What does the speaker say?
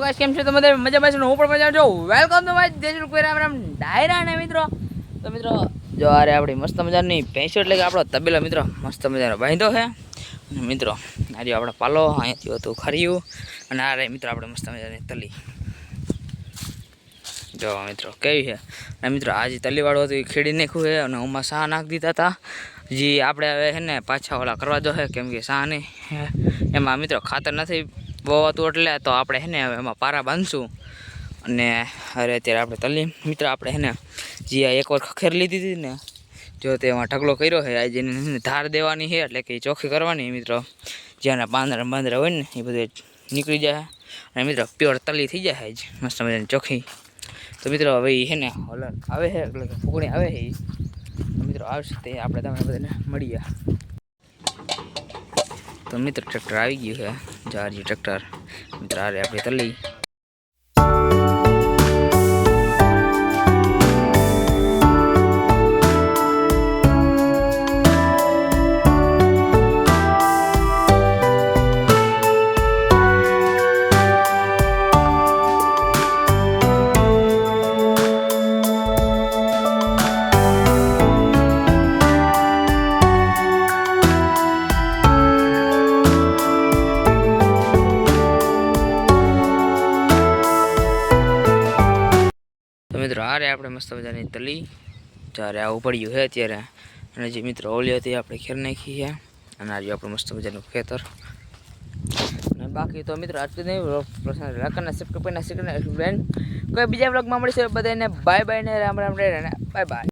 Guys કેમ છો? તમે મજા છો હું પણ મજામાં છું. વેલકમ ટુ માય દેશ રામ રામ. ડાયરા ને મિત્રો. તો મિત્રો, જો અરે આપણી મસ્ત મજાની ભેંસો એટલે કે આપણો તબેલો, મિત્રો. મસ્ત મજાનો બાંધો છે. મિત્રો, આ આપણો પાલો. અહીંયાથી હતું ખર્યું. અને આ રે મિત્રો આપણે મસ્ત મજાની તલી. જો મિત્રો, કેવી છે? અને મિત્રો, આ જે તલીવાળું હતું એ ખેડી નાખ્યું છે અને ઉમાં શાહ નાખી દીધા હતા. જે, આપણે હવે છે ને પાછા ઓલા કરવા જો છે, કેમ કે શાહ નહીં. એમાં મિત્રો ખાતર નથી વવાતું એટલે તો આપણે છે ને હવે એમાં પારા બાંધશું. અને અરે અત્યારે આપણે તલી મિત્ર આપણે હે ને જે આ એકવાર ખખેર લીધી હતી ને, જો તેમાં ઢગલો કર્યો છે જેને ધાર દેવાની છે, એટલે કે ચોખ્ખી કરવાની મિત્રો. જ્યાંના પાંદરા બાંદરા હોય ને એ બધું નીકળી જાય અને મિત્રો, પ્યોર તલી થઈ જાય જ મસ્ત મજાની ચોખ્ખી. તો મિત્રો, હવે એ છે ને હલન આવે છે, એટલે કે ફૂગણી આવે છે એ મિત્રો, આવશે તે, આપણે તમે બધાને મળીએ. તો મિત્રો, ટ્રેક્ટર આવી ગયું છે. જારી ટ્રેક્ટર. મિત્રો આ રહી આપણી તલી મિત્રો આ રે, આપણે મસ્ત મજાની તલી. જ્યારે આવું પડ્યું છે અત્યારે, અને જે મિત્રો ઓલી હતી, આપણે ખેર નાખી છે, અને આ રહ્યું આપણું મસ્ત મજાનું ખેતર. અને બાકી તો મિત્રો, આટલું નહીં પ્રશ્ન રાખવાના સબસ્ક્રાઈબ કરના શીખના ફ્રેન્ડ કોઈ બીજા બ્લોગમાં મળીશું બધાને બાય બાય ને રામ રામ રે બાય બાય